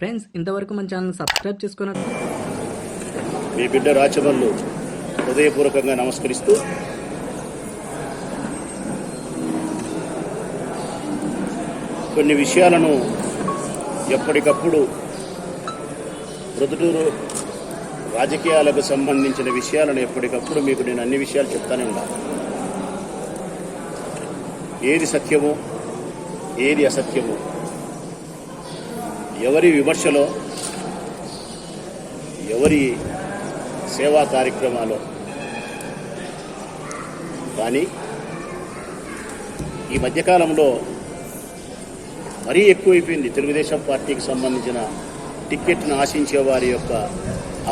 Friends ఇంతవరకు మన channel subscribe చేసుకున్న మీ బిడ్డ రాచమల్లు హృదయపూర్వకంగా నమస్కరిస్తూ కొన్ని విషయాలను ఎప్పటికప్పుడు ప్రొద్దుటూరు రాజకీయాలకు సంబంధించిన విషయాలను ఎప్పటికప్పుడు మీకు నేను అన్ని విషయాలు చెప్తానే ఉన్నాను ఏది సత్యమో ఏది అసత్యమో ఎవరి విమర్శలో ఎవరి సేవా కార్యక్రమాలు కానీ ఈ మధ్యకాలంలో మరీ ఎక్కువైపోయింది. తెలుగుదేశం పార్టీకి సంబంధించిన టిక్కెట్ను ఆశించే వారి యొక్క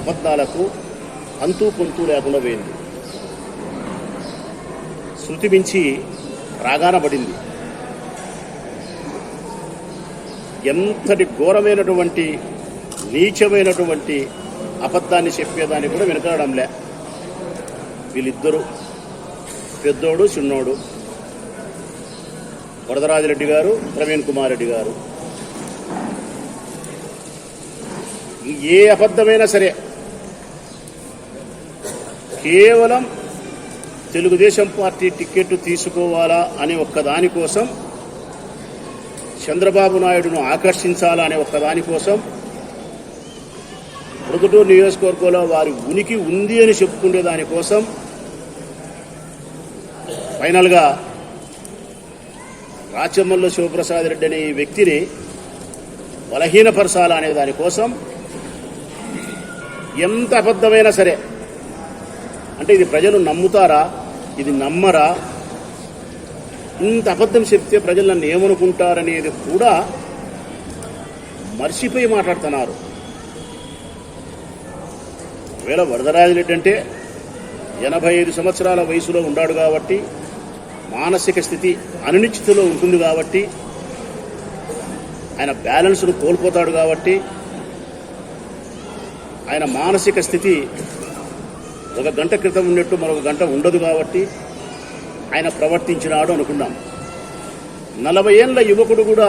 అబద్ధాలకు అంతూ పొంతూ లేకుండా పోయింది. శృతి మించి రాగాన పడింది. ఎంతటి ఘోరమైనటువంటి నీచమైనటువంటి అబద్ధాన్ని చెప్పేదాన్ని కూడా వెనకాడంలే వీళ్ళిద్దరూ పెద్దోడు చిన్నోడు వరదరాజరెడ్డి గారు ప్రవీణ్ కుమార్ రెడ్డి గారు. ఏ అబద్ధమైనా సరే కేవలం తెలుగుదేశం పార్టీ టికెట్ తీసుకోవాలా అనే ఒక్కదానికోసం చంద్రబాబు నాయుడును ఆకర్షించాలా అనే ఒక్కదానికోసం ప్రొద్దుటూరు నియోజకవర్గంలో వారి ఉనికి ఉంది అని చెప్పుకునే దానికోసం ఫైనల్గా రాచమ్మల్లో శివప్రసాద్ రెడ్డి అనే వ్యక్తిని బలహీనపరచాలా అనే దానికోసం ఎంత అబద్ధమైనా సరే అంటే ఇది ప్రజలు నమ్ముతారా ఇది నమ్మరా ఇంత అబద్ధం చెప్తే ప్రజలు నన్ను ఏమనుకుంటారనేది కూడా మర్చిపోయి మాట్లాడుతున్నారు. ఒకవేళ వరదరాజిరెడ్డి అంటే ఎనభై ఐదు సంవత్సరాల వయసులో ఉన్నాడు కాబట్టి మానసిక స్థితి అనిశ్చితిలో ఉంటుంది కాబట్టి ఆయన బ్యాలెన్స్ను కోల్పోతాడు కాబట్టి ఆయన మానసిక స్థితి ఒక గంట క్రితం ఉన్నట్టు మరొక గంట ఉండదు కాబట్టి ఆయన ప్రవర్తించినాడు అనుకున్నాం. నలభై ఏళ్ళ యువకుడు కూడా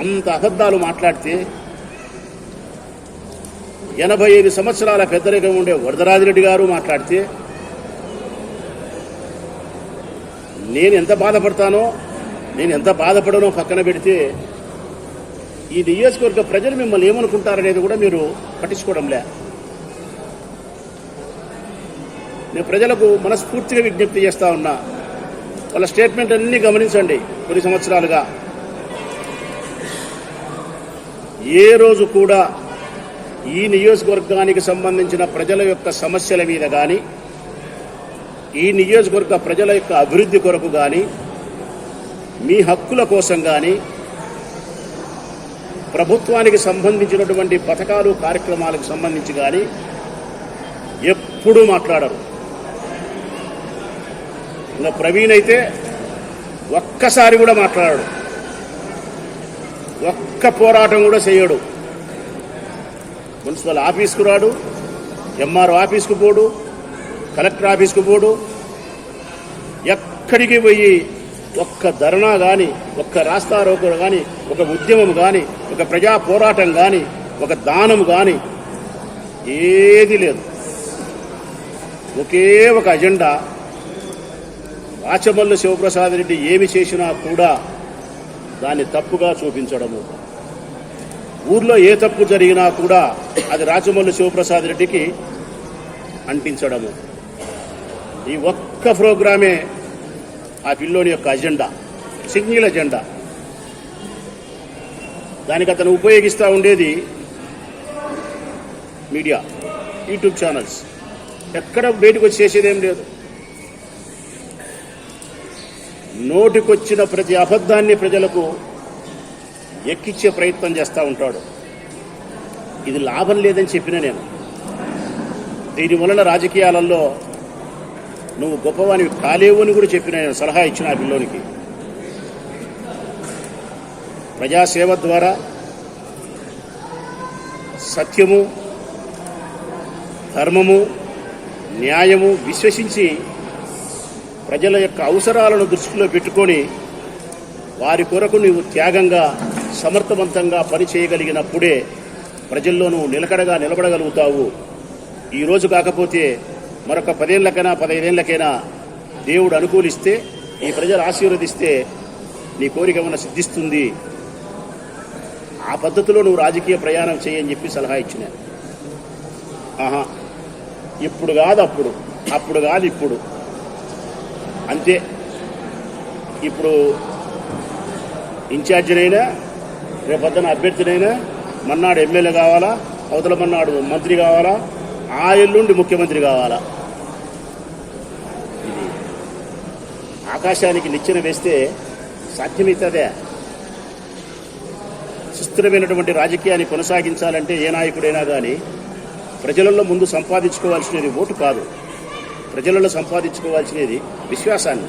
అంత అబద్ధాలు మాట్లాడితే ఎనభై ఐదు సంవత్సరాల పెద్దరికం ఉండే వరదరాజిరెడ్డి గారు మాట్లాడితే నేను ఎంత బాధపడతానో నేను ఎంత బాధపడనో పక్కన పెడితే ఈ నియోజకవర్గ ప్రజలు మిమ్మల్ని ఏమనుకుంటారనేది కూడా మీరు పట్టించుకోవడంలే నేను ప్రజలకు మనస్ఫూర్తిగా విజ్ఞప్తి చేస్తా ఉన్నా. వాళ్ళ స్టేట్మెంట్ అన్ని గమనించండి కొన్ని సంవత్సరాలుగా. ఏ రోజు కూడా ఈ నియోజకవర్గానికి సంబంధించిన ప్రజల యొక్క సమస్యల మీద కానీ ఈ నియోజకవర్గ ప్రజల యొక్క అభివృద్ధి కొరకు కానీ మీ హక్కుల కోసం కానీ ప్రభుత్వానికి సంబంధించినటువంటి పథకాలు కార్యక్రమాలకు సంబంధించి కానీ ఎప్పుడూ మాట్లాడరు. ఇంకా ప్రవీణ్ అయితే ఒక్కసారి కూడా మాట్లాడాడు. ఒక్క పోరాటం కూడా చేయడు. మున్సిపల్ ఆఫీస్కు రాడు ఎంఆర్ఓ ఆఫీస్కు పోడు కలెక్టర్ ఆఫీస్కి పోడు. ఎక్కడికి పోయి ఒక్క ధర్నా కానీ ఒక్క రాస్తారోకలు కానీ ఒక ఉద్యమం కానీ ఒక ప్రజా పోరాటం కానీ ఒక దానం కానీ ఏది లేదు. ఒకే ఒక అజెండా. రాచమల్లు శివప్రసాద్ రెడ్డి ఏమి చేసినా కూడా దాన్ని తప్పుగా చూపించడము. ఊర్లో ఏ తప్పు జరిగినా కూడా అది రాచమల్లు శివప్రసాద్ రెడ్డికి అంటించడము. ఈ ఒక్క ప్రోగ్రామే ఆ పిల్లోని యొక్క అజెండా సింగిల్ అజెండా. దానికి అతను ఉపయోగిస్తూ ఉండేది మీడియా యూట్యూబ్ ఛానల్స్. ఎక్కడ బయటకు వచ్చి చేసేదేం లేదు. నోటికొచ్చిన ప్రతి అబద్ధాన్ని ప్రజలకు ఎక్కిచ్చే ప్రయత్నం చేస్తూ ఉంటాడు. ఇది లాభం లేదని చెప్పిన నేను. దీని వలన రాజకీయాలలో నువ్వు గొప్పవానివి కాలేవు అని కూడా చెప్పిన సలహా ఇచ్చిన ఆ పిల్లోనికి. ప్రజాసేవ ద్వారా సత్యము ధర్మము న్యాయము విశ్వసించి ప్రజల యొక్క అవసరాలను దృష్టిలో పెట్టుకొని వారి కొరకు నీవు త్యాగంగా సమర్థవంతంగా పని చేయగలిగినప్పుడే ప్రజల్లో నువ్వు నిలకడగా నిలబడగలుగుతావు. ఈరోజు కాకపోతే మరొక పదేళ్ళకైనా పదహైదేళ్ళకైనా దేవుడు అనుకూలిస్తే ఈ ప్రజలు ఆశీర్వదిస్తే నీ కోరిక ఉన్న సిద్ధిస్తుంది? ఆ పద్ధతిలో నువ్వు రాజకీయ ప్రయాణం చేయని చెప్పి సలహా ఇచ్చిన. ఆహా. ఇప్పుడు కాదు అప్పుడు. అప్పుడు కాదు ఇప్పుడు. అంతే. ఇప్పుడు ఇన్ఛార్జినైనా రేపొద్దున అభ్యర్థినైనా మన్నాడు ఎమ్మెల్యే కావాలా? అవతల మన్నాడు మంత్రి కావాలా? ఆ ఎల్లుండి ముఖ్యమంత్రి కావాలా? ఇది ఆకాశానికి నిచ్చెన వేస్తే సాధ్యమవుతుందే సుస్థిరమైనటువంటి రాజకీయాన్ని కొనసాగించాలంటే ఏ నాయకుడైనా కానీ ప్రజలలో ముందు సంపాదించుకోవాల్సినది ఓటు కాదు. ప్రజలలో సంపాదించుకోవాల్సినది విశ్వాసాన్ని.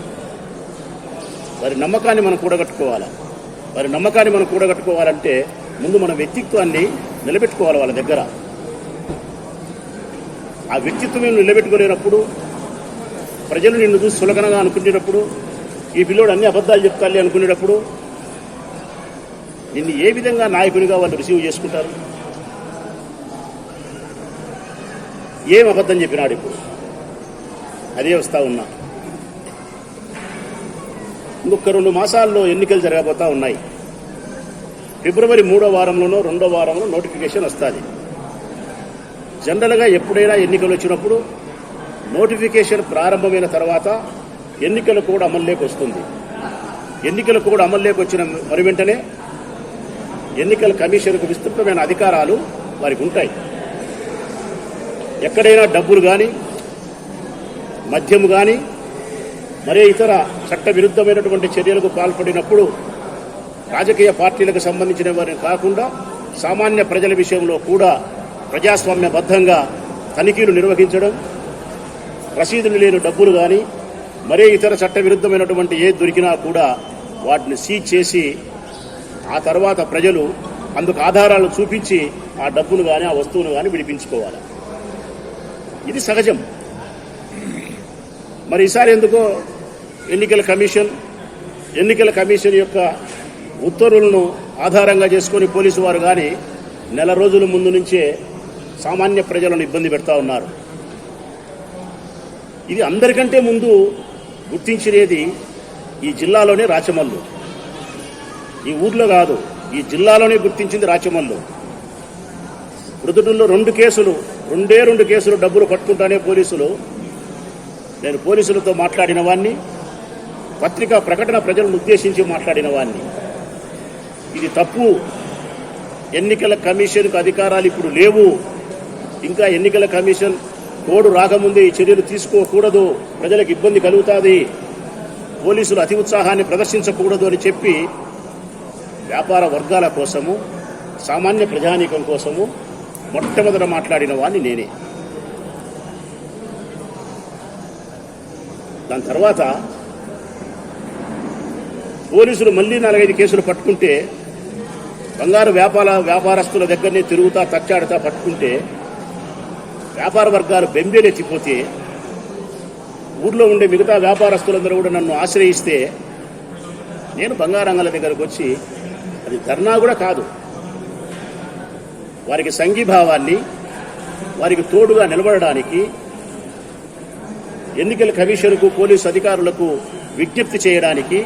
వారి నమ్మకాన్ని మనం కూడగట్టుకోవాలా? వారి నమ్మకాన్ని మనం కూడగట్టుకోవాలంటే ముందు మన వ్యక్తిత్వాన్ని నిలబెట్టుకోవాలి వాళ్ళ దగ్గర. ఆ వ్యక్తిత్వం నిలబెట్టుకోలేనప్పుడు ప్రజలు నిన్ను చూసి సులకనగా అనుకునేటప్పుడు ఈ పిల్లోడు అన్ని అబద్ధాలు చెప్తాలి అనుకునేటప్పుడు నిన్ను ఏ విధంగా నాయకునిగా వాళ్ళు రిసీవ్ చేసుకుంటారు? ఏం అబద్ధం చెప్పినాడు ఇప్పుడు? అదే వస్తా ఉన్నా. ఇంకొక రెండు మాసాల్లో ఎన్నికలు జరగబోతా ఉన్నాయి. ఫిబ్రవరి మూడో వారంలోనో రెండో వారంలో నోటిఫికేషన్ వస్తుంది. జనరల్గా ఎప్పుడైనా ఎన్నికలు వచ్చినప్పుడు నోటిఫికేషన్ ప్రారంభమైన తర్వాత ఎన్నికలు కూడా అమల్లోకి వస్తుంది. ఎన్నికలు కూడా అమల్లోకి వచ్చిన మరి వెంటనే ఎన్నికల కమిషన్కు విస్తృతమైన అధికారాలు వారికి ఉంటాయి. ఎక్కడైనా డబ్బులు కానీ మద్యం కానీ మరే ఇతర చట్ట విరుద్ధమైనటువంటి చర్యలకు పాల్పడినప్పుడు రాజకీయ పార్టీలకు సంబంధించిన వారిని కాకుండా సామాన్య ప్రజల విషయంలో కూడా ప్రజాస్వామ్యబద్ధంగా తనిఖీలు నిర్వహించడం రసీదులు లేని డబ్బులు కానీ మరే ఇతర చట్టవిరుద్ధమైనటువంటి ఏ దొరికినా కూడా వాటిని సీజ్ చేసి ఆ తర్వాత ప్రజలు అందుకు ఆధారాలు చూపించి ఆ డబ్బును కానీ ఆ వస్తువును కానీ విడిపించుకోవాలి. ఇది సహజం. మరి ఈసారి ఎందుకో ఎన్నికల కమిషన్ ఎన్నికల కమిషన్ యొక్క ఉత్తర్వులను ఆధారంగా చేసుకొని పోలీసు వారు కానీ నెల రోజుల ముందు నుంచే సామాన్య ప్రజలను ఇబ్బంది పెడతా ఉన్నారు. ఇది అందరికంటే ముందు గుర్తించినది ఈ జిల్లాలోనే రాచమల్లు. ఈ ఊర్లో కాదు ఈ జిల్లాలోనే గుర్తించింది రాచమల్లు. మృదుడుల్లో రెండు కేసులు రెండే రెండు కేసులు డబ్బులు పట్టుకుంటానే పోలీసులు. నేను పోలీసులతో మాట్లాడిన వాణ్ణి పత్రికా ప్రకటన ప్రజలను ఉద్దేశించి మాట్లాడిన వాణ్ణి. ఇది తప్పు. ఎన్నికల కమిషన్కు అధికారాలు ఇప్పుడు లేవు. ఇంకా ఎన్నికల కమిషన్ కోడు రాకముందే ఈ చర్యలు తీసుకోకూడదు. ప్రజలకు ఇబ్బంది కలుగుతుంది. పోలీసులు అతి ఉత్సాహాన్ని ప్రదర్శించకూడదు అని చెప్పి వ్యాపార వర్గాల కోసము సామాన్య ప్రజానీకం కోసము మొట్టమొదట మాట్లాడిన వాడిని నేనే. దాని తర్వాత పోలీసులు మళ్ళీ నాలుగైదు కేసులు పట్టుకుంటే బంగారు వ్యాపార వ్యాపారస్తుల దగ్గరనే తిరుగుతా తచ్చాడుతా పట్టుకుంటే వ్యాపార వర్గాలు బెంబేలెత్తిపోతే ఊర్లో ఉండే మిగతా వ్యాపారస్తులందరూ కూడా నన్ను ఆశ్రయిస్తే నేను బంగారంగల దగ్గరకు వచ్చి అది ధర్నా కూడా కాదు. వారికి సంఘీభావాన్ని వారికి తోడుగా నిలబడడానికి ఎన్నికల కమిషన్కు పోలీసు అధికారులకు విజ్ఞప్తి చేయడానికి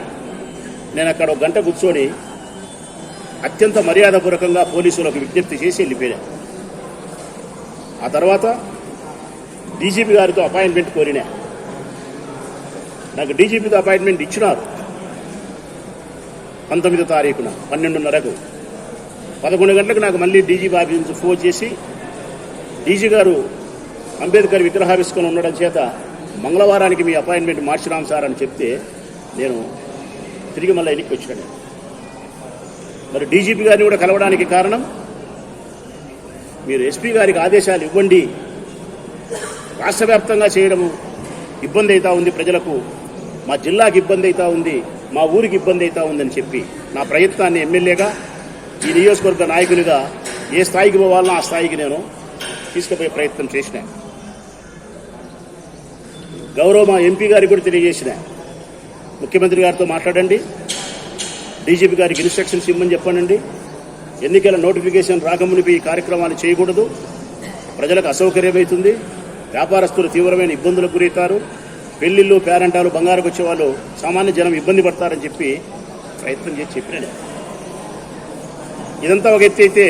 నేను అక్కడ ఒక గంట కూర్చొని అత్యంత మర్యాదపూర్వకంగా పోలీసులకు విజ్ఞప్తి చేసి వెళ్ళిపోయాను. ఆ తర్వాత డీజీపీ గారితో అపాయింట్మెంట్ కోరినా. నాకు డీజీపీతో అపాయింట్మెంట్ ఇచ్చినారు. పంతొమ్మిదో తారీఖున పన్నెండున్నరకు. పదకొండు గంటలకు నాకు మళ్ళీ డీజీపీ ఆఫీస్ నుంచి ఫోన్ చేసి డీజీ గారు అంబేద్కర్ విగ్రహావిష్కరణ ఉండడం చేత మంగళవారానికి మీ అపాయింట్మెంట్ మార్చినాం సార్ అని చెప్తే నేను తిరిగి మళ్ళీ ఎన్నిక వచ్చాను. మరి డీజీపీ గారిని కూడా కలవడానికి కారణం మీరు ఎస్పీ గారికి ఆదేశాలు ఇవ్వండి. రాష్ట్ర వ్యాప్తంగా చేయడము ఇబ్బంది అవుతా ఉంది ప్రజలకు. మా జిల్లాకి ఇబ్బంది అవుతా ఉంది మా ఊరికి ఇబ్బంది అవుతా ఉందని చెప్పి నా ప్రయత్నాన్ని ఎమ్మెల్యేగా ఈ నియోజకవర్గ నాయకునిగా ఏ స్థాయికి పోవాలన్నా ఆ స్థాయికి నేను తీసుకుపోయే ప్రయత్నం చేసిన. గౌరవ మా ఎంపీ గారికి కూడా తెలియజేసిన. ముఖ్యమంత్రి గారితో మాట్లాడండి. డీజీపీ గారికి ఇన్స్ట్రక్షన్స్ ఇవ్వమని చెప్పండి ఎన్నికల నోటిఫికేషన్ రాకమునిపి ఈ కార్యక్రమాలు చేయకూడదు. ప్రజలకు అసౌకర్యమవుతుంది. వ్యాపారస్తులు తీవ్రమైన ఇబ్బందులకు గురవుతారు. పెళ్ళిళ్ళు పేరంటాలు బంగారకు వచ్చే వాళ్ళు సామాన్య జనం ఇబ్బంది పడతారని చెప్పి ప్రయత్నం చేసి చెప్పినాను ఇదంతా ఒక ఎత్తి అయితే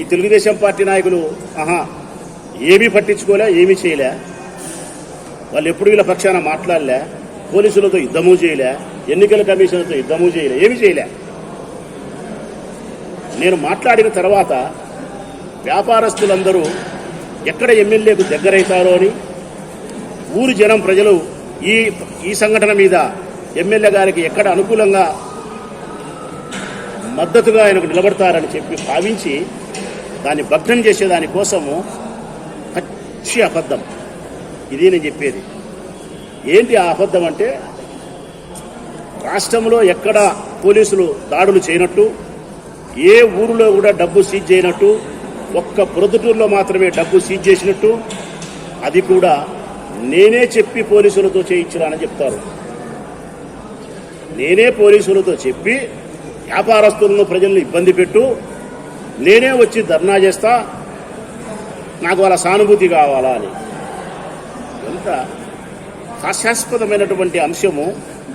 ఈ తెలుగుదేశం పార్టీ నాయకులు ఆహా ఏమీ పట్టించుకోలే ఏమీ చేయలే. వాళ్ళు ఎప్పుడు వీళ్ళ పక్షాన మాట్లాడలే. పోలీసులతో యుద్ధము చేయలే. ఎన్నికల కమిషన్తో యుద్ధము చేయలే. ఏమీ చేయలే. నేను మాట్లాడిన తర్వాత వ్యాపారస్తులందరూ ఎక్కడ ఎమ్మెల్యేకు దగ్గరవుతారో అని ఊరు జనం ప్రజలు ఈ ఈ సంఘటన మీద ఎమ్మెల్యే గారికి ఎక్కడ అనుకూలంగా మద్దతుగా ఆయనకు నిలబడతారని చెప్పి భావించి దాన్ని భగ్నం చేసేదాని కోసము పచ్చి అబద్ధం. ఇది నేను చెప్పేది. ఏంటి ఆ అబద్ధం అంటే రాష్ట్రంలో ఎక్కడ పోలీసులు దాడులు చేయనట్టు ఏ ఊరిలో కూడా డబ్బు సీజ్ చేయనట్టు ఒక్క ప్రొద్దుటూరులో మాత్రమే డబ్బు సీజ్ చేసినట్టు అది కూడా నేనే చెప్పి పోలీసులతో చేయించినానని చెప్తారు. నేనే పోలీసులతో చెప్పి వ్యాపారస్తులను ప్రజలను ఇబ్బంది పెట్టు నేనే వచ్చి ధర్నా చేస్తా నాకు వాళ్ళ సానుభూతి కావాలా అని. ఎంత హాస్యాస్పదమైనటువంటి అంశము.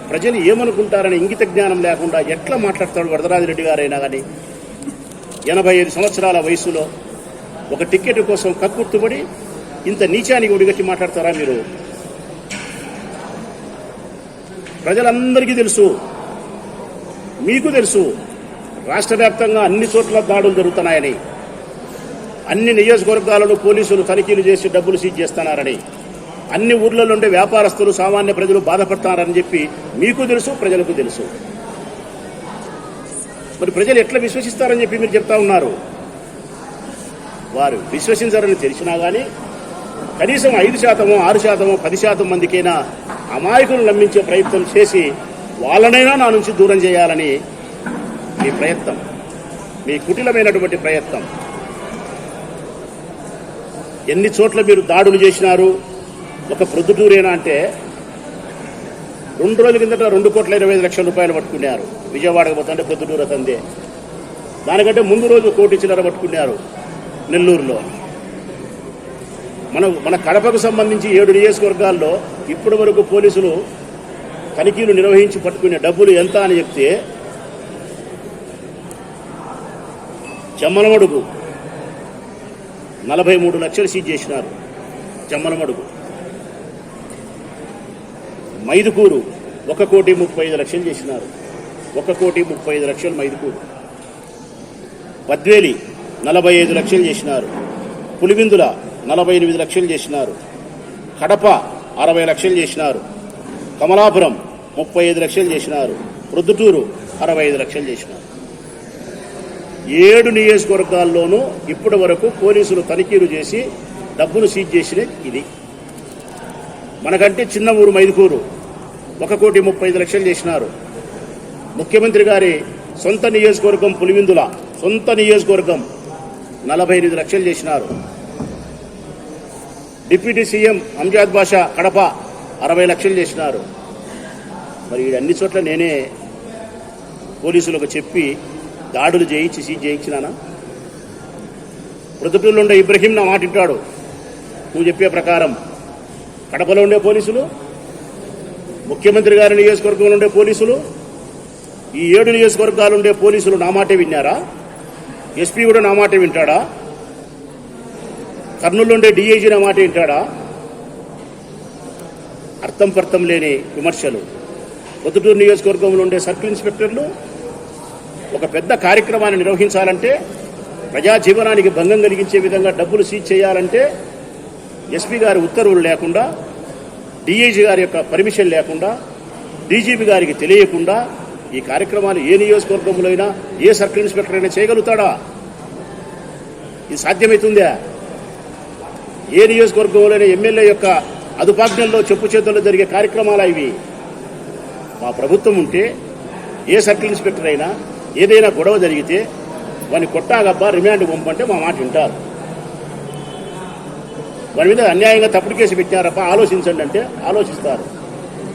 ప్రజలు ఏమనుకుంటారని ఇంగిత జ్ఞానం లేకుండా ఎట్లా మాట్లాడతాడు వరదరాజిరెడ్డి గారైనా కానీ ఎనభై ఐదు సంవత్సరాల వయసులో ఒక టికెట్ కోసం కక్కుర్తుబడి ఇంత నీచానికి ఒడిగట్టి మాట్లాడతారా మీరు? ప్రజలందరికీ తెలుసు మీకు తెలుసు రాష్ట్ర వ్యాప్తంగా అన్ని చోట్ల దాడులు జరుగుతున్నాయని. అన్ని నియోజకవర్గాలను పోలీసులు తనిఖీలు చేసి డబ్బులు సీజ్ చేస్తున్నారని. అన్ని ఊర్లలో ఉండే వ్యాపారస్తులు సామాన్య ప్రజలు బాధపడుతున్నారని చెప్పి మీకు తెలుసు ప్రజలకు తెలుసు. మరి ప్రజలు ఎట్లా విశ్వసిస్తారని చెప్పి మీరు చెప్తా ఉన్నారు? వారు విశ్వసించారని తెలిసినా కానీ కనీసం ఐదు శాతమో ఆరు శాతమో పది శాతం మందికైనా అమాయకులు నమ్మించే ప్రయత్నం చేసి వాళ్ళనైనా నా నుంచి దూరం చేయాలని మీ ప్రయత్నం మీ కుటిలమైనటువంటి ప్రయత్నం. ఎన్ని చోట్ల మీరు దాడులు చేసినారు? ఒక ప్రొద్దుటూరేనా అంటే రెండు రోజుల కిందట రెండు కోట్ల ఇరవై ఐదు లక్షల రూపాయలు పట్టుకున్నారు. విజయవాడకు పోతుంటే ప్రొద్దుటూరు తందే దానికంటే ముందు రోజు కోటి చిల్లర పట్టుకున్నారు నెల్లూరులో. మన మన కడపకు సంబంధించి ఏడు నియోజకవర్గాల్లో ఇప్పటి వరకు పోలీసులు తనిఖీలు నిర్వహించి పట్టుకునే డబ్బులు ఎంత అని చెప్తే చెమ్మలమడుగు నలభై మూడు లక్షలు సీజ్ చేసినారు. చెమ్మలమడుగు. మైదుకూరు ఒక కోటి ముప్పై ఐదు లక్షలు చేసినారు. ఒక కోటి ముప్పై ఐదు లక్షలు మైదుకూరు పద్వేలి నలభై ఐదు లక్షలు చేసినారు. పులివిందుల నలభై ఎనిమిది లక్షలు చేసినారు. కడప అరవై లక్షలు చేసినారు. కమలాపురం ముప్పై ఐదు లక్షలు చేసినారు. ప్రొద్దుటూరు అరవై ఐదు లక్షలు చేసినారు. ఏడు నియోజకవర్గాల్లోనూ ఇప్పటి వరకు పోలీసులు తనిఖీలు చేసి డబ్బులు సీజ్ చేసిన ఇది. మనకంటే చిన్న ఊరు మైదుకూరు. ఒక కోటి ముప్పై ఐదు లక్షలు చేసినారు. ముఖ్యమంత్రి గారి సొంత నియోజకవర్గం పులివిందుల సొంత నియోజకవర్గం నలభై ఎనిమిది లక్షలు చేసినారు. డిప్యూటీ సీఎం అంజాద్ బాషా కడప అరవై లక్షలు చేసినారు. మరి అన్ని చోట్ల నేనే పోలీసులకు చెప్పి దాడులు చేయించి సీజ్ చేయించినానా? ప్రొద్దుటూరులో ఉండే ఇబ్రహీం నా మాటింటాడు నువ్వు చెప్పే ప్రకారం కడపలో ఉండే పోలీసులు ముఖ్యమంత్రి గారి నియోజకవర్గంలో ఉండే పోలీసులు ఈ ఏడు నియోజకవర్గాలు ఉండే పోలీసులు నా మాటే విన్నారా? ఎస్పీ కూడా నా మాట వింటాడా? కర్నూలు ఉండే డిఐజీ నా మాట వింటాడా? అర్థం పర్థం లేని విమర్శలు. పొద్దుటూరు నియోజకవర్గంలో ఉండే సర్కిల్ ఇన్స్పెక్టర్లు ఒక పెద్ద కార్యక్రమాన్ని నిర్వహించాలంటే ప్రజా జీవనానికి భంగం కలిగించే విధంగా డబ్బులు సీజ్ చేయాలంటే ఎస్పీ గారి ఉత్తర్వులు లేకుండా డిఐజీ గారి యొక్క పర్మిషన్ లేకుండా డీజీపీ గారికి తెలియకుండా ఈ కార్యక్రమాలు ఏ నియోజకవర్గంలో అయినా ఏ సర్కిల్ ఇన్స్పెక్టర్ అయినా చేయగలుగుతాడా? ఇది సాధ్యమవుతుందా ఏ నియోజకవర్గంలోనే ఎమ్మెల్యే యొక్క అదుపాజ్ఞల్లో చెప్పు చేతుల్లో జరిగే కార్యక్రమాలు ఇవి? మా ప్రభుత్వం ఉంటే ఏ సర్కిల్ ఇన్స్పెక్టర్ అయినా ఏదైనా గొడవ జరిగితే వాని కొట్టాగబ్బా రిమాండ్ పంపంటే మా మాట వింటారు. వారి మీద అన్యాయంగా తప్పుడు కేసు పెట్టారబ్బా ఆలోచించండి అంటే ఆలోచిస్తారు.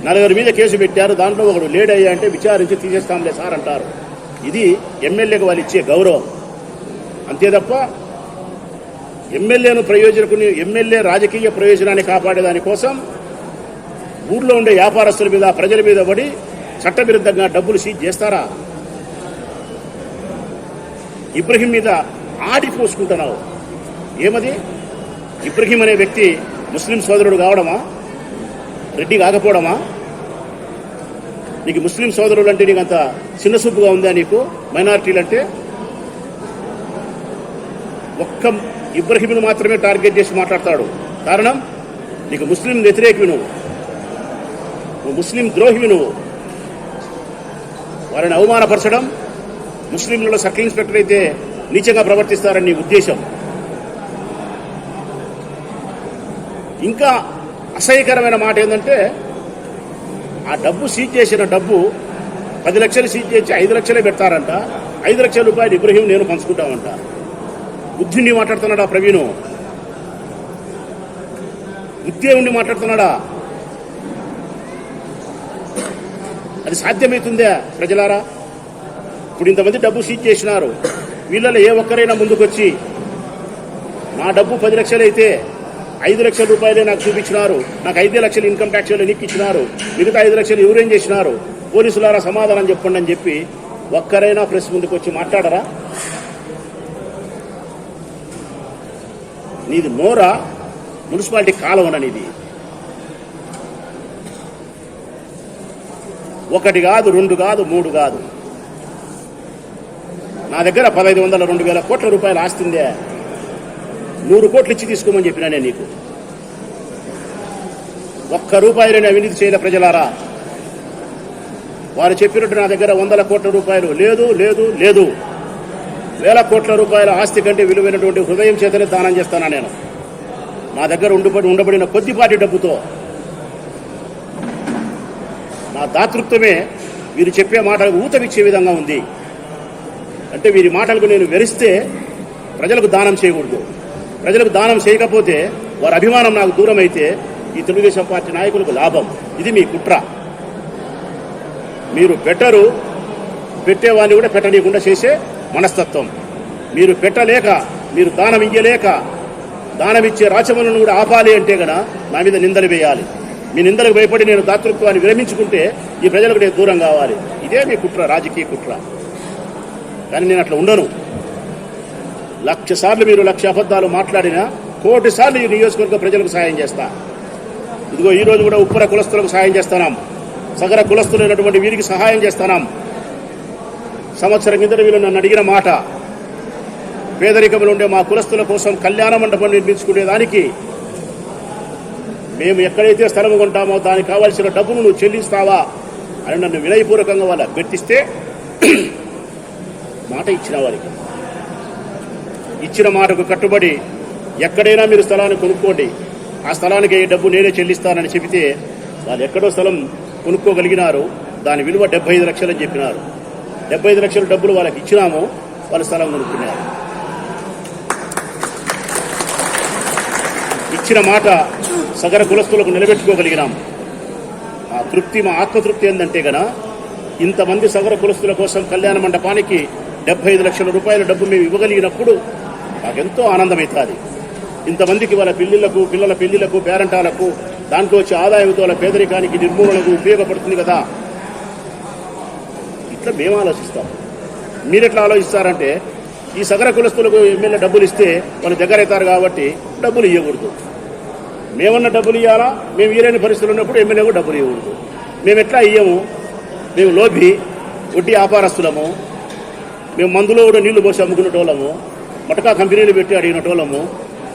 నలుగురి మీద కేసు పెట్టారు దాంట్లో ఒకడు లేడయ్యా అంటే విచారించి తీసేస్తాంలే సార్ అంటారు. ఇది ఎమ్మెల్యేకి వాళ్ళు ఇచ్చే గౌరవం. అంతే తప్ప ఎమ్మెల్యేను ప్రయోజనకుని ఎమ్మెల్యే రాజకీయ ప్రయోజనాన్ని కాపాడేదాని కోసం ఊర్లో ఉండే వ్యాపారస్తుల మీద ప్రజల మీద పడి చట్టవిరుద్ధంగా డబ్బులు సీజ్ చేస్తారా? ఇబ్రహీం మీద ఆడి పోసుకుంటున్నావు. ఏమది? ఇబ్రహీం అనే వ్యక్తి ముస్లిం సోదరుడు కావడమా? రెడ్డి కాకపోవడమా? నీకు ముస్లిం సోదరులు అంటే నీకు అంత చిన్న చూపుగా ఉందా నీకు? మైనారిటీలు అంటే ఒక్క ఇబ్రహీంను మాత్రమే టార్గెట్ చేసి మాట్లాడతాడు. కారణం? నీకు ముస్లిం వ్యతిరేకి నువ్వు నువ్వు ముస్లిం ద్రోహివి నువ్వు వారిని అవమానపరచడం ముస్లింలలో సర్కిల్ ఇన్స్పెక్టర్ అయితే నీచంగా ప్రవర్తిస్తారని నీ ఉద్దేశం. ఇంకా అసహ్యకరమైన మాట ఏంటంటే ఆ డబ్బు సీజ్ చేసిన డబ్బు పది లక్షలు సీజ్ చేసి ఐదు లక్షలే పెడతారంట. ఐదు లక్షల రూపాయలు ఇబ్రహీం నేను పంచుకుంటామంట. బుద్ధిని మాట్లాడుతున్నాడా ప్రవీణు? బుద్ధి ఉండి మాట్లాడుతున్నాడా? అది సాధ్యమవుతుందా ప్రజలారా? ఇప్పుడు ఇంతమంది డబ్బు సీజ్ చేసినారు. వీళ్ళలో ఏ ఒక్కరైనా ముందుకొచ్చి నా డబ్బు పది లక్షలైతే ఐదు లక్షల రూపాయలే నాకు చూపించినారు. నాకు ఐదే లక్షలు ఇన్కమ్ ట్యాక్స్ నీకు ఇచ్చినారు. మిగతా ఐదు లక్షలు ఎవరేం చేసినారు? పోలీసులారా సమాధానం చెప్పండి అని చెప్పి ఒక్కరైనా ప్రెస్ ముందుకు వచ్చి మాట్లాడరా? నీది నోరా మున్సిపాలిటీ కాలువన నీది. ఒకటి కాదు రెండు కాదు మూడు కాదు. నా దగ్గర పదహైదు వందల రెండు వేల కోట్ల రూపాయలు ఆస్తిందే నూరు కోట్లు ఇచ్చి తీసుకోమని చెప్పినా నేను నీకు. ఒక్క రూపాయి నేను అవినీతి చేయలే ప్రజలారా. వారు చెప్పినట్టు నా దగ్గర వందల కోట్ల రూపాయలు లేదు లేదు లేదు. వేల కోట్ల రూపాయల ఆస్తి కంటే విలువైనటువంటి హృదయం చేతనే దానం చేస్తానా నేను. నా దగ్గర ఉండిపడి ఉండబడిన కొద్దిపాటి డబ్బుతో. నా దాతృత్వమే వీరు చెప్పే మాటలకు ఊతమిచ్చే విధంగా ఉంది. అంటే వీరి మాటలకు నేను వెరిస్తే ప్రజలకు దానం చేయకూడదు. ప్రజలకు దానం చేయకపోతే వారి అభిమానం నాకు దూరం అయితే ఈ తెలుగుదేశం పార్టీ నాయకులకు లాభం. ఇది మీ కుట్ర. మీరు పెట్టరు పెట్టేవాడిని కూడా పెట్టనీయకుండా చేసే మనస్తత్వం. మీరు పెట్టలేక మీరు దానం ఇయ్యలేక దానం ఇచ్చే రాచమలను కూడా ఆపాలి అంటే గన నా మీద నిందలు వేయాలి. మీ నిందలకు భయపడి నేను దాతృత్వాన్ని విరమించుకుంటే ఈ ప్రజలకు నేను దూరం కావాలి. ఇదే మీ కుట్ర రాజకీయ కుట్ర. కానీ నేను అట్లా ఉండను. లక్ష సార్లు మీరు లక్ష అబద్ధాలు మాట్లాడినా కోటి సార్లు ఈ నియోజకవర్గ ప్రజలకు సాయం చేస్తా. ఇదిగో ఈ రోజు కూడా ఉప్పర కులస్తులకు సాయం చేస్తున్నాం సగర కులస్తులైనటువంటి వీరికి సహాయం చేస్తున్నాం సంవత్సరం కిందట వీళ్ళు నన్ను అడిగిన మాట పేదరికంలో ఉండే మా కులస్తుల కోసం కళ్యాణ మండపం నిర్మించుకునేదానికి మేము ఎక్కడైతే స్థలం కొంటామో దానికి కావాల్సిన డబ్బును నువ్వు చెల్లిస్తావా అని నన్ను వినయపూర్వకంగా వాళ్ళు అభ్యర్థిస్తే మాట ఇచ్చిన వారికి ఇచ్చిన మాటకు కట్టుబడి ఎక్కడైనా మీరు స్థలాన్ని కొనుక్కోండి. ఆ స్థలానికి ఈ డబ్బు నేనే చెల్లిస్తానని చెబితే వాళ్ళు ఎక్కడో స్థలం కొనుక్కోగలిగినారు. దాని విలువ డెబ్బై ఐదు లక్షలని చెప్పినారు. డెబ్బై ఐదు లక్షల డబ్బులు వాళ్ళకి ఇచ్చినాము. వాళ్ళు స్థలం కొనుక్కున్నారు. ఇచ్చిన మాట సగర కులస్తులకు నిలబెట్టుకోగలిగినాము ఆ తృప్తి మా ఆత్మతృప్తి ఏంటంటే గన ఇంతమంది సగర కులస్తుల కోసం కళ్యాణ మండపానికి డెబ్బై ఐదు లక్షల రూపాయల డబ్బు మేము ఇవ్వగలిగినప్పుడు మాకెంతో ఆనందమవుతుంది. ఇంతమందికి వాళ్ళ పిల్లలకు పిల్లల పెళ్ళిలకు పేరంటాలకు దాంట్లో వచ్చే ఆదాయంతో వాళ్ళ పేదరికానికి నిర్మూలనకు ఉపయోగపడుతుంది కదా. ఇట్లా మేము ఆలోచిస్తాం. మీరెట్లా ఆలోచిస్తారంటే ఈ సగర కులస్తులకు ఎమ్మెల్యే డబ్బులు ఇస్తే వాళ్ళు దగ్గర అవుతారు కాబట్టి డబ్బులు ఇవ్వకూడదు మేమన్నా డబ్బులు ఇవ్వాలా మేము వీరైన పరిస్థితులు ఉన్నప్పుడు ఎమ్మెల్యేకు డబ్బులు ఇవ్వకూడదు. మేము ఎట్లా ఇయ్యము? మేము లోభి వడ్డీ వ్యాపారస్తులము. మేము మందులో కూడా నీళ్ళు పోసి అమ్ముకునేటోళ్ళము మటకా కంపెనీలు పెట్టి అడిగినటోళ్ళము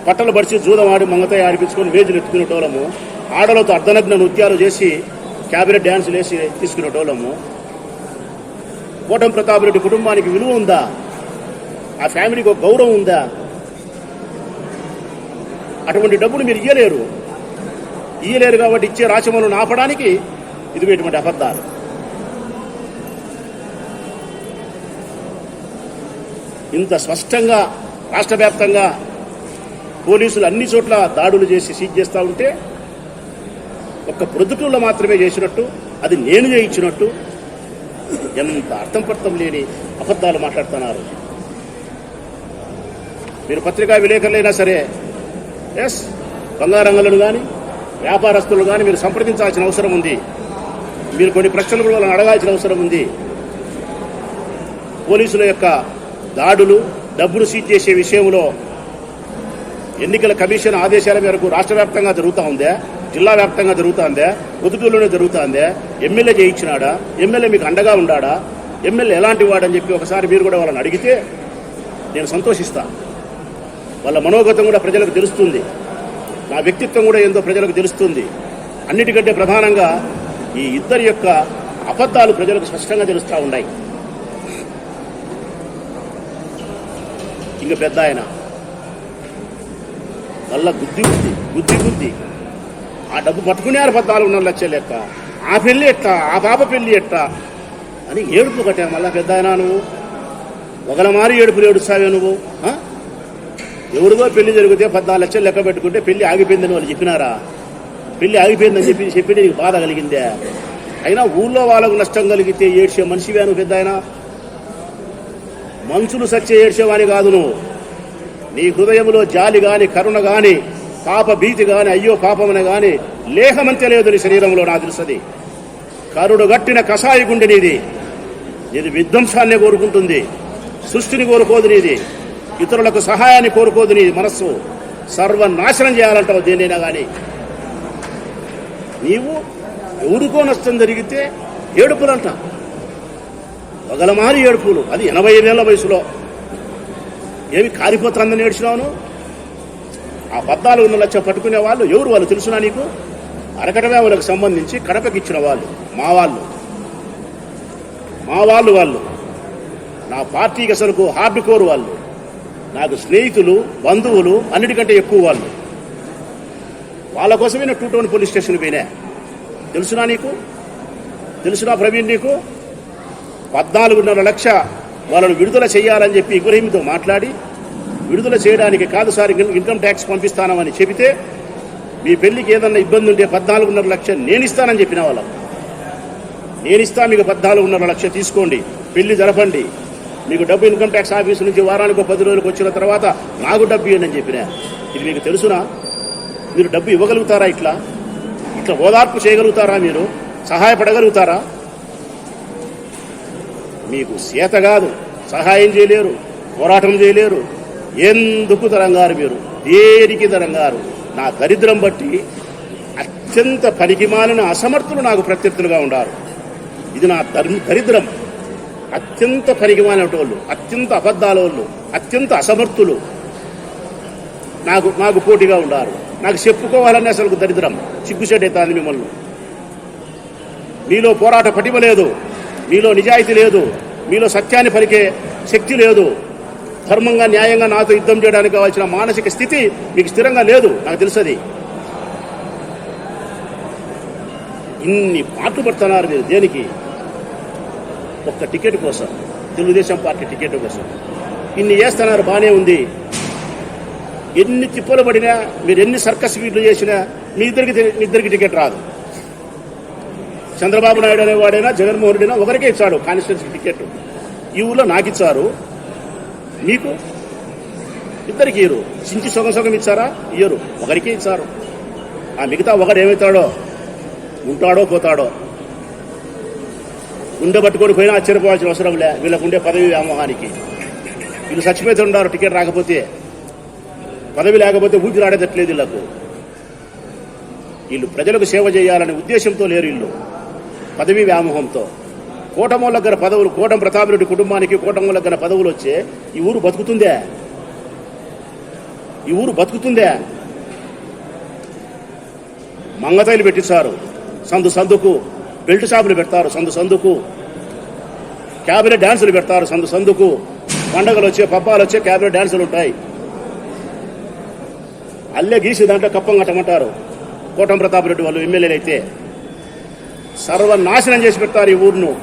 పట్టలు పడిచి జూదం ఆడి మంగతాయి ఆడిపించుకొని వేజులు ఎత్తుకునేటోళ్ళము ఆడలతో అర్ధనగ్న నృత్యాలు చేసి క్యాబినెట్ డ్యాన్సులు వేసి తీసుకునేటోళ్ళము కోటం ప్రతాప్ రెడ్డి కుటుంబానికి విలువ ఉందా? ఆ ఫ్యామిలీకి ఒక గౌరవం ఉందా? అటువంటి డబ్బులు మీరు ఇయ్యలేరు. ఇయ్యలేరు కాబట్టి ఇచ్చే రాచమలను ఆపడానికి ఇది ఇటువంటి అబద్ధాలు. ఇంత స్పష్టంగా రాష్ట్ర వ్యాప్తంగా పోలీసులు అన్ని చోట్ల దాడులు చేసి సీజ్ చేస్తూ ఉంటే ఒక్క ప్రొద్దుటూళ్ళలో మాత్రమే చేసినట్టు అది నేను చేయించినట్టు ఎంత అర్థం పర్థం లేని అబద్ధాలు మాట్లాడుతున్నారు. మీరు పత్రికా విలేకరులైనా సరే ఎస్ బంగారంగలను కానీ వ్యాపారస్తులు కానీ మీరు సంప్రదించాల్సిన అవసరం ఉంది. మీరు కొన్ని ప్రశ్నలు కూడా వాళ్ళని అడగాల్సిన అవసరం ఉంది. పోలీసుల యొక్క దాడులు డబ్బులు సీజ్ చేసే విషయంలో ఎన్నికల కమిషన్ ఆదేశాల మేరకు రాష్ట్ర వ్యాప్తంగా జరుగుతూ ఉందా జిల్లా వ్యాప్తంగా జరుగుతుందా పొద్దుటూరులోనే జరుగుతుందా ఎమ్మెల్యే చేయించినాడా ఎమ్మెల్యే మీకు అండగా ఉండాడా ఎమ్మెల్యే ఎలాంటి వాడని చెప్పి ఒకసారి మీరు కూడా వాళ్ళని అడిగితే నేను సంతోషిస్తా. వాళ్ళ మనోగతం కూడా ప్రజలకు తెలుస్తుంది. నా వ్యక్తిత్వం కూడా ఏందో ప్రజలకు తెలుస్తుంది. అన్నిటికంటే ప్రధానంగా ఈ ఇద్దరి యొక్క అబద్ధాలు ప్రజలకు స్పష్టంగా తెలుస్తూ ఉన్నాయి. ఇంకా పెద్ద ఆయన. మళ్ళా గుద్ది గుద్ది గుద్ది గుద్ది ఆ డబ్బు పట్టుకునేవారు పద్నాలుగున్నర లక్షలు ఎట్ట? ఆ పెళ్ళి ఎట్ట? ఆ పాప పెళ్ళి ఎట్ట? అని ఏడుపు కట్టాను మళ్ళా పెద్ద ఆయన నువ్వు? ఒకల మారి ఏడుపులు ఏడుస్తావే నువ్వు? ఆ? ఎవరిదో పెళ్ళి జరిగితే పద్నాలుగు లక్షలు లెక్క పెట్టుకుంటే పెళ్ళి ఆగిపోయిందని వాళ్ళు చెప్పినారా? పెళ్ళి ఆగిపోయిందని చెప్పి చెప్పి నీకు బాధ కలిగిందే? అయినా ఊళ్ళో వాళ్ళకు నష్టం కలిగితే ఏడ్చే మనిషివే నువ్వు పెద్ద మనుషులు సచ్చే ఏడ్చేవాని కాదు నువ్వు నీ హృదయంలో జాలి గాని కరుణ గాని పాప భీతి గాని అయ్యో పాపమని గాని లేహమంతే లేదు నీ శరీరంలో నా తెలుసది కరుడు గట్టిన కషాయి గుండె నీది. ఇది విధ్వంసాన్ని కోరుకుంటుంది. సృష్టిని కోరుకోదు నీది. ఇతరులకు సహాయాన్ని కోరుకోదు నీ మనస్సు. సర్వనాశనం చేయాలంటావు దేనైనా కానీ నీవు ఎవరికో నష్టం జరిగితే ఏడుపులంట. పగలమారి ఏడుపులు. అది ఎనభై ఐదేళ్ళ వయసులో. ఏమి కారిపోతుందని ఏడ్చినావును ఆ పద్నాలుగు వందల లక్ష పట్టుకునే వాళ్ళు ఎవరు వాళ్ళు తెలుసునా నీకు? అరకటమే సంబంధించి కడపకి ఇచ్చిన వాళ్ళు. మా వాళ్ళు. మా వాళ్ళు వాళ్ళు. నా పార్టీకి అసలుకు హార్డ్ కోర్ వాళ్ళు. నాకు స్నేహితులు బంధువులు అన్నిటికంటే ఎక్కువ వాళ్ళు. వాళ్ళ కోసమే నేను టూ టౌన్ పోలీస్ స్టేషన్ పోయినా. తెలుసునా నీకు? తెలుసునా ప్రవీణ్ నీకు? పద్నాలుగున్నర లక్ష వాళ్ళను విడుదల చేయాలని చెప్పి ఇబ్రహీంతో మాట్లాడి విడుదల చేయడానికి కాదు సార్ ఇన్కమ్ ట్యాక్స్ పంపిస్తానని చెబితే మీ పెళ్ళికి ఏదన్నా ఇబ్బంది ఉంటే పద్నాలుగున్నర లక్ష నేను ఇస్తానని చెప్పిన వాళ్ళం. నేను ఇస్తా మీకు పద్నాలుగున్నర లక్ష తీసుకోండి పెళ్ళి జరపండి. మీకు డబ్బు ఇన్కమ్ ట్యాక్స్ ఆఫీస్ నుంచి వారానికి పది రోజులకు వచ్చిన తర్వాత నాకు డబ్బు ఇవ్వండి అని చెప్పిన. ఇది మీకు తెలుసునా? మీరు డబ్బు ఇవ్వగలుగుతారా ఇట్లా? ఇట్లా ఓదార్పు చేయగలుగుతారా మీరు? సహాయపడగలుగుతారా? మీకు సీత కాదు సహాయం చేయలేరు పోరాటం చేయలేరు. ఎందుకు తరంగారు మీరు? దేనికి తరంగారు? నా దరిద్రం బట్టి అత్యంత పనికిమాలిన అసమర్థులు నాకు ప్రత్యర్థులుగా ఉండారు. ఇది నా దరిద్రం. అత్యంత పనికిమాలిన వాళ్ళు అత్యంత అబద్ధాల వాళ్ళు అత్యంత అసమర్థులు నాకు నాకు పోటీగా ఉండారు. నాకు చెప్పుకోవాలని అసలు దరిద్రం. సిగ్గుసేటైతుంది మిమ్మల్ని. మీలో పోరాట పటిమ లేదు. మీలో నిజాయితీ లేదు మీలో సత్యాన్ని పలికే శక్తి లేదు. ధర్మంగా న్యాయంగా నాతో యుద్ధం చేయడానికి కావాల్సిన మానసిక స్థితి మీకు స్థిరంగా లేదు నాకు తెలుసది. ఇన్ని పాటలు పడుతున్నారు మీరు దేనికి? ఒక్క టికెట్ కోసం తెలుగుదేశం పార్టీ టికెట్ కోసం. ఇన్ని చేస్తున్నారు బాగానే ఉంది. ఎన్ని తిప్పలు పడినా మీరు ఎన్ని సర్కస్ వీట్లు చేసినా మీ ఇద్దరికి మీ ఇద్దరికి టికెట్ రాదు. చంద్రబాబు నాయుడు అనేవాడైనా జగన్మోహన్ రెడ్డినా ఒకరికే ఇచ్చాడు కాన్స్టిట్యున్సీ టికెట్. ఈ ఊళ్ళో నాకు ఇచ్చారు. మీకు? ఇద్దరికి ఇరు చించి సగం సగం ఇచ్చారా? ఇయ్యరు. ఒకరికే ఇచ్చారు. ఆ మిగతా ఒకడు ఏమవుతాడో? ఉంటాడో పోతాడో? గుండె పట్టుకొని పోయినా ఆశ్చర్యపోవాల్సిన అవసరం లే. వీళ్ళకు ఉండే పదవి వ్యామోహానికి. వీళ్ళు చచ్చిపోతుండారు టికెట్ రాకపోతే. పదవి లేకపోతే ఊపిరాడేటట్లేదు వీళ్ళకు. వీళ్ళు ప్రజలకు సేవ చేయాలనే ఉద్దేశంతో లేరు వీళ్ళు. పదవి వ్యామోహంతో కోటమూల దగ్గర పదవులు కోటం ప్రతాపరెడ్డి కుటుంబానికి కోటమూల దగ్గర పదవులు వచ్చే ఈ ఊరు బతుకుతుందే? ఈ ఊరు బతుకుతుందే? మంగతైలు పెట్టిస్తారు సందు సందుకు బెల్ట్ షాపులు పెడతారు సందు సందుకు. క్యాబినెట్ డాన్సులు పెడతారు సందు సందుకు. పండగలు వచ్చే పబ్బాలు వచ్చే క్యాబినెట్ డాన్సులు ఉంటాయి. అల్లె గీసి దాంట్లో కప్పం కట్టమంటారు. కోటం ప్రతాప్ రెడ్డి వాళ్ళు ఎమ్మెల్యేలు అయితే సర్వనాశనం చేసి పెడతారు ఈ ఊరును.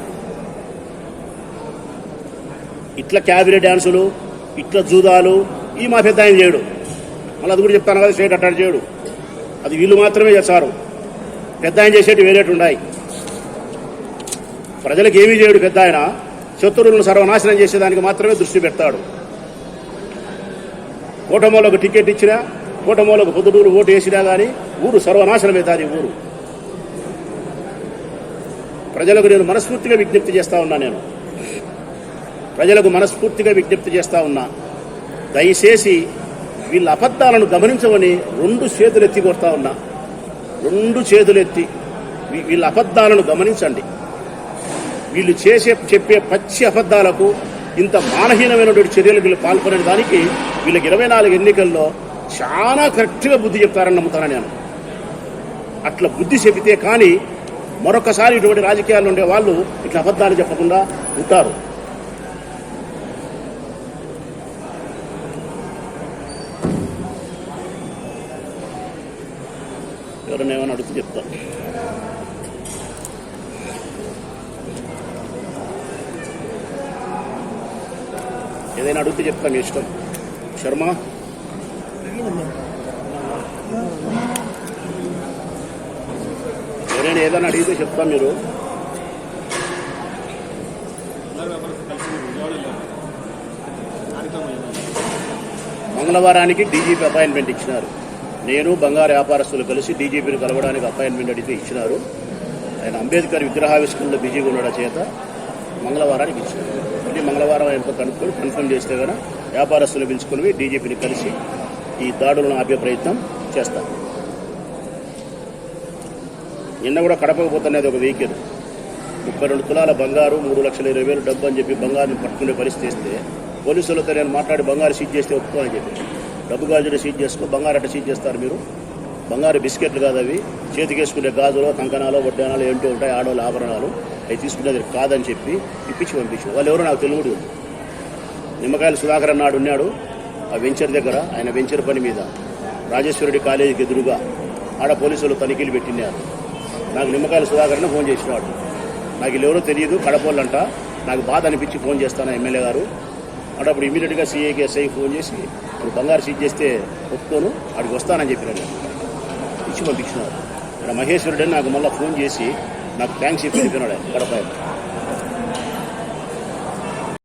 ఇట్లా క్యాబినెట్ డ్యాన్సులు ఇట్లా జూదాలు ఈ మా పెద్ద ఆయన చేయడు. మళ్ళీ అది కూడా చెప్తాను కదా స్టేట్ అట్టాడు చేయడు. అది వీళ్ళు మాత్రమే చేస్తారు. పెద్ద ఆయన చేసేటి వేరేటి ఉన్నాయి. ప్రజలకు ఏమీ చేయడు పెద్ద ఆయన. శత్రువులను సర్వనాశనం చేసేదానికి మాత్రమే దృష్టి పెడతాడు. కూటమిలోకి టికెట్ ఇచ్చినా కూటమిలోకి పొద్దుటూరు ఓటు వేసినా కానీ ఊరు సర్వనాశనం అవుతుంది ఈ ఊరు. ప్రజలకు నేను మనస్ఫూర్తిగా విజ్ఞప్తి చేస్తా ఉన్నా నేను. ప్రజలకు మనస్ఫూర్తిగా విజ్ఞప్తి చేస్తా ఉన్నా. దయచేసి వీళ్ళ అబద్ధాలను గమనించమని రెండు చేతులు ఎత్తి కొడతా ఉన్నా. రెండు చేతులు ఎత్తి వీళ్ళ అబద్ధాలను గమనించండి. వీళ్ళు చేసే చెప్పే పచ్చి అబద్ధాలకు ఇంత మానహీనమైనటువంటి చర్యలు వీళ్ళు పాల్గొనే దానికి వీళ్ళకి ఇరవై నాలుగు ఎన్నికల్లో చాలా కరెక్ట్గా బుద్ధి చెప్తారని నమ్ముతాను నేను. అట్లా బుద్ధి చెబితే కానీ మరొకసారి ఇటువంటి రాజకీయాలు ఉండే వాళ్ళు ఇట్లా అబద్ధాలు చెప్పకుండా ఉంటారు. ఎవరైనా ఏమైనా అడుగుతూ చెప్తాను ఏదైనా అడుగుతూ చెప్తాను మీ ఇష్టం. శర్మ? నేను ఏదైనా అడిగితే చెప్తాను మీరు. మంగళవారానికి డీజీపీ అపాయింట్మెంట్ ఇచ్చినారు. నేను బంగారు వ్యాపారస్తులు కలిసి డీజీపీని కలవడానికి అపాయింట్మెంట్ అడిగితే ఇచ్చినారు. ఆయన అంబేద్కర్ విగ్రహావిష్కరణలో బిజీగా ఉండడం చేత మంగళవారానికి ఇచ్చినారు. మళ్ళీ మంగళవారం ఎంతో కనుక్కొని కన్ఫర్మ్ చేస్తే కనుక వ్యాపారస్తులు పిలుచుకుని డీజీపీని కలిసి ఈ దాడులను ఆపే ప్రయత్నం చేస్తాను నిన్న కూడా కడపకు పోతున్నది ఒక వెహికల్. ముప్పై రెండు తులాల బంగారు మూడు లక్షల ఇరవై వేలు డబ్బు అని చెప్పి బంగారుని పట్టుకునే పరిస్థితి ఇస్తే పోలీసులతో నేను మాట్లాడి బంగారు సీజ్ చేస్తే ఒప్పుకోని చెప్పి. డబ్బు గాజులు సీజ్ చేసుకో బంగారు అట్ట సీజ్ చేస్తారు మీరు. బంగారు బిస్కెట్లు కాదు అవి. చేతికేసుకునే గాజులు కంకణాలు వడ్డానాలు ఏంటో ఉంటాయి ఆడవాళ్ళ ఆభరణాలు. అవి తీసుకునేది కాదని చెప్పి ఇప్పించి పంపించు. వాళ్ళు ఎవరో నాకు తెలియదు. నిమ్మకాయల సుధాకర్ అన్నాడు ఉన్నాడు. ఆ వెంచర్ దగ్గర ఆయన వెంచర్ పని మీద. రాజేశ్వరుడి కాలేజీకి ఎదురుగా ఆడ పోలీసులు తనిఖీలు పెట్టినారు. నాకు నిమ్మకాయల సుధాకర్ని ఫోన్ చేసినాడు. నాకు ఎవరో తెలియదు కడపోళ్ళంట. నాకు బాధ అనిపించి ఫోన్ చేస్తాను ఎమ్మెల్యే గారు. అంటే అప్పుడు ఇమీడియట్గా సీఏకి ఎస్ఐ ఫోన్ చేసి ఇప్పుడు బంగారు సీట్ చేస్తే ఒప్పుకోను అక్కడికి వస్తానని చెప్పినాను ఇచ్చి పంపించినారు. ఇక్కడ మహేశ్వరుడని నాకు మళ్ళీ ఫోన్ చేసి నాకు థ్యాంక్స్ చెప్పి చెప్పినాడు ఆయన కడప